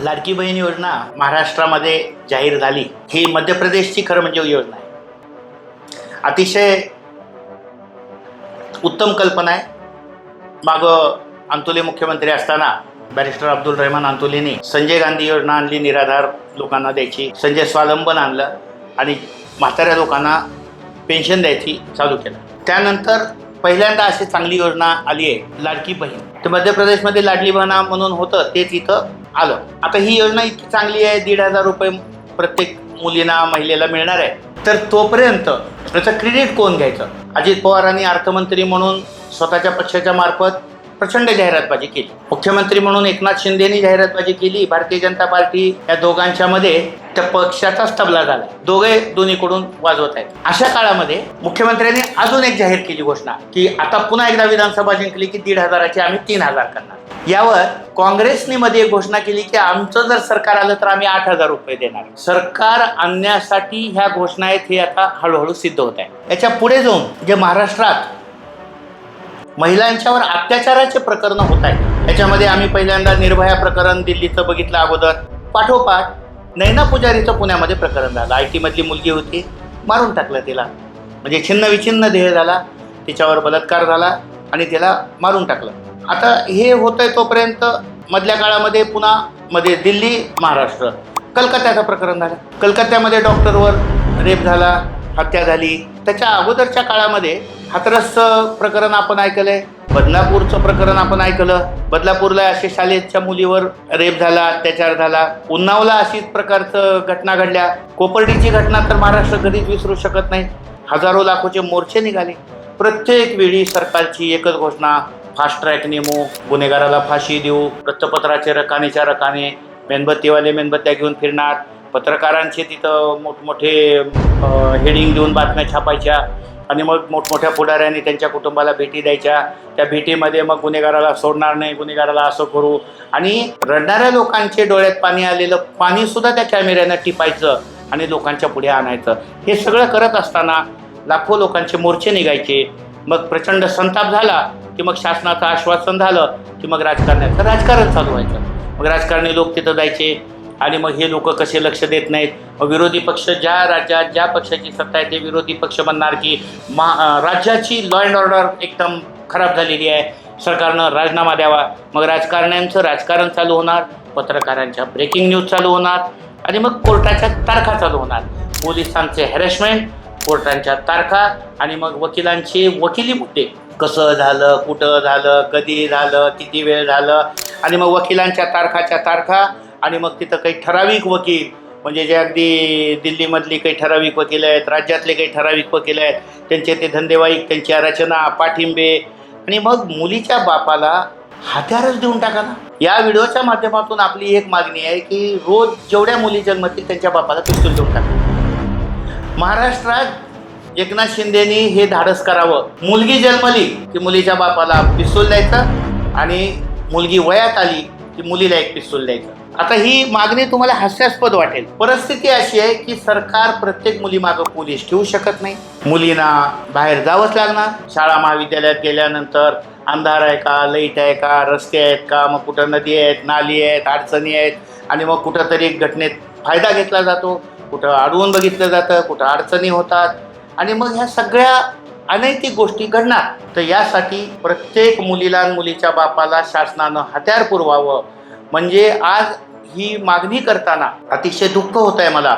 लाडकी बहीण योजना महाराष्ट्रामध्ये जाहीर झाली. ही मध्य प्रदेशची खरं म्हणजे योजना आहे. अतिशय उत्तम कल्पना आहे. मागं अंतुले मुख्यमंत्री असताना बॅरिस्टर अब्दुल रहमान अंतुलेने संजय गांधी योजना आणली निराधार लोकांना द्यायची संजय स्वावलंबन आणलं आणि म्हाताऱ्या लोकांना पेन्शन द्यायची चालू केलं. त्यानंतर पहिल्यांदा अशी चांगली योजना आली आहे लाडकी बहीण. तर मध्य प्रदेशमध्ये लाडली बहिणा म्हणून होतं तेच इथं आलं. आता ही योजना इतकी चांगली आहे दीड हजार रुपये प्रत्येक मुलींना महिलेला मिळणार आहे. तर तोपर्यंत त्याचं क्रेडिट कोण घ्यायचं? अजित पवारांनी अर्थमंत्री म्हणून स्वतःच्या पक्षाच्या मार्फत प्रचंड जाहिरातबाजी केली. मुख्यमंत्री म्हणून एकनाथ शिंदेनी जाहिरातबाजी केली. भारतीय जनता पार्टी या दोघांच्या मध्ये त्या पक्षाचाच तबला झाला. दोघे दोन्हीकडून वाजवत आहेत. अशा काळामध्ये मुख्यमंत्र्यांनी अजून एक जाहीर केली घोषणा की आता पुन्हा एकदा विधानसभा जिंकली की दीड हजाराची आम्ही तीन हजार करणार. यावर काँग्रेसने मध्ये एक घोषणा केली की आमचं जर सरकार आलं तर आम्ही आठ हजार रुपये देणार. सरकार आणण्यासाठी ह्या घोषणा आहेत हे आता हळूहळू सिद्ध होत आहे याच्यापुढे जाऊन जे महाराष्ट्रात महिलांच्यावर अत्याचाराचे प्रकरण होत आहेत. याच्यामध्ये आम्ही पहिल्यांदा निर्भया प्रकरण दिल्लीचं बघितलं अगोदर. पाठोपाठ नैना पुजारीचं पुण्यामध्ये प्रकरण झालं. आय टीमधली मुलगी होती. मारून टाकलं तिला. म्हणजे छिन्न विछिन्न देह झाला. तिच्यावर बलात्कार झाला आणि तिला मारून टाकलं. आता हे होतंय तोपर्यंत मधल्या काळामध्ये पुन्हा मध्ये दिल्ली महाराष्ट्र. कलकत्त्याचं प्रकरण झालं. कलकत्त्यामध्ये डॉक्टरवर रेप झाला हत्या झाली. त्याच्या अगोदरच्या काळामध्ये हातरसचं प्रकरण आपण ऐकलंय बदलापूरचं प्रकरण आपण ऐकलं. बदलापूरला असे शालेच्या मुलीवर रेप झाला अत्याचार झाला. उन्नावला अशीच प्रकारचं घटना घडल्या. कोपर्डीची घटना तर महाराष्ट्र कधीच विसरू शकत नाही. हजारो लाखोचे मोर्चे निघाले. प्रत्येक वेळी सरकारची एकच घोषणा फास्ट ट्रॅक नेमू गुन्हेगाराला फाशी देऊ वृत्तपत्राचे रकानेच्या रकाने मेणबत्तीवाले मेणबत्त्या घेऊन फिरणार. पत्रकारांचे तिथं मोठमोठे हेडिंग देऊन बातम्या छापायच्या. आणि मग मोठमोठ्या पुढाऱ्यांनी त्यांच्या कुटुंबाला भेटी द्यायच्या. त्या भेटीमध्ये मग गुन्हेगाराला सोडणार नाही गुन्हेगाराला असं करू. आणि रडणाऱ्या लोकांचे डोळ्यात पाणी आलेलं पाणीसुद्धा त्या कॅमेऱ्यानं टिपायचं आणि लोकांच्या पुढे आणायचं. हे सगळं करत असताना लाखो लोकांचे मोर्चे निघायचे. मग प्रचंड संताप झाला की मग शासनाचं आश्वासन झालं की मग राजकारणाचं राजकारण चालू व्हायचं. मग राजकारणी लोक तिथं जायचे. आणि मग हे लोक कसे लक्ष देत नाहीत? मग विरोधी पक्ष ज्या राज्यात ज्या पक्षाची सत्ता आहे ते विरोधी पक्ष म्हणणार की मा राज्याची लॉ अँड ऑर्डर एकदम खराब झालेली आहे. सरकारनं राजीनामा द्यावा. मग राजकारण्यांचं राजकारण चालू होणार पत्रकारांच्या ब्रेकिंग न्यूज चालू होणार आणि मग कोर्टाच्या तारखा चालू होणार. पोलिसांचे हॅरेसमेंट कोर्टांच्या तारखा आणि मग वकिलांचे वकिली मुद्दे. कसं झालं कुठं झालं कधी झालं किती वेळ झालं आणि मग वकिलांच्या तारखाच्या तारखा आणि मग तिथं काही ठराविक वकील म्हणजे जे अगदी दिल्लीमधली काही ठराविक वकील आहेत राज्यातले काही ठराविक वकील आहेत त्यांचे ते धंदेवाईक त्यांच्या रचना पाठिंबे आणि मग मुलीच्या बापाला हत्यारच देऊन टाका ना. या व्हिडिओच्या माध्यमातून आपली एक मागणी आहे की रोज जेवढ्या मुली जन्मतील त्यांच्या बापाला पिस्तूल देऊन टाका. महाराष्ट्रात एकनाथ शिंदेनी हे धाडस करावं. मुलगी जन्मली की मुलीच्या बापाला पिस्तूल द्यायचं आणि मुलगी वयात आली की मुलीला एक पिस्तूल द्यायचं. आता ही मागणी तुम्हाला हास्यास्पद वाटेल. परिस्थिती अशी आहे की सरकार प्रत्येक मुलीमागं पोलीस ठेवू शकत नाही. मुलींना बाहेर जावंच लागणार. शाळा महाविद्यालयात गेल्यानंतर अंधार आहे का लाइट आहे का रस्ते आहेत का मग कुठं नदी आहेत नाली आहेत अडचणी आहेत आणि मग कुठंतरी घटनेत फायदा घेतला जातो. कुठं अडवून बघितलं जातं कुठं अडचणी होतात. आणि मग ह्या सगळ्या अनैतिक गोष्टी घडणार. तर यासाठी प्रत्येक मुलीला मुलीच्या बापाला शासनानं हत्यार पुरवावं म्हणजे आज ही मागणी करताना अतिशय दुःख होत आहे मला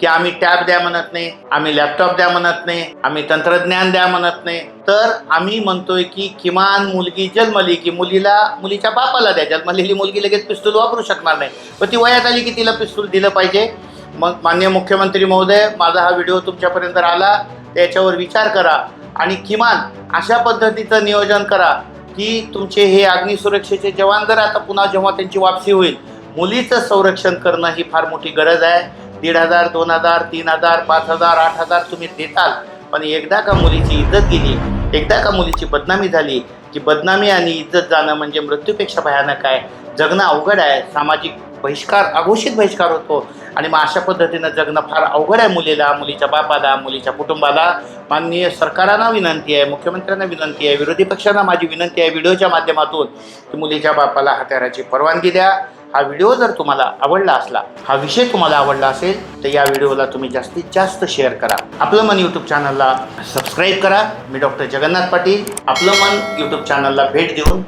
की आम्ही टॅब द्या म्हणत नाही आम्ही लॅपटॉप द्या म्हणत नाही आम्ही तंत्रज्ञान द्या म्हणत नाही. तर आम्ही म्हणतोय की किमान मुलगी जन्मली की मुलीला मुलीच्या बापाला द्या. जन्मलेली मुलगी लगेच पिस्तूल वापरू शकणार नाही. पण ती वयात आली की तिला पिस्तूल दिलं पाहिजे. मग मान्य मुख्यमंत्री महोदय माझा हा व्हिडिओ तुमच्यापर्यंत आला त्याच्यावर विचार करा आणि किमान अशा पद्धतीचं नियोजन करा की तुमचे हे अग्निसुरक्षेचे जवान जर आता पुन्हा जेव्हा त्यांची वापसी होईल मुलीचं संरक्षण करणं ही फार मोठी गरज आहे. दीड हजार दोन हजार तीन हजार पाच हजार आठ हजार तुम्ही देताल पण एकदा का मुलीची इज्जत गेली एकदा का मुलीची बदनामी झाली की बदनामी आणि इज्जत जाणं म्हणजे मृत्यूपेक्षा भयानक आहे. जगणं अवघड आहे सामाजिक बहिष्कार अघोषित बहिष्कार होतो. आणि मग अशा पद्धतीनं जगणं फार अवघड आहे मुलीला मुलीच्या बापाला मुलीच्या कुटुंबाला. माननीय सरकारांना विनंती आहे मुख्यमंत्र्यांना विनंती आहे विरोधी पक्षांना माझी विनंती आहे व्हिडिओच्या माध्यमातून की मुलीच्या बापाला हत्याराची परवानगी द्या. हा व्हिडिओ जर तुम्हाला आवडला असला हा विषय तुम्हाला आवडला असेल तर या व्हिडिओला तुम्ही जास्तीत जास्त शेअर करा. आपलं मन यूट्यूब चॅनलला सबस्क्राईब करा. मी डॉक्टर जगन्नाथ पाटील. आपलं मन यूट्यूब चॅनलला भेट देऊन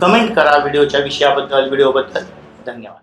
कमेंट करा व्हिडिओच्या विषयाबद्दल व्हिडिओबद्दल. धन्यवाद.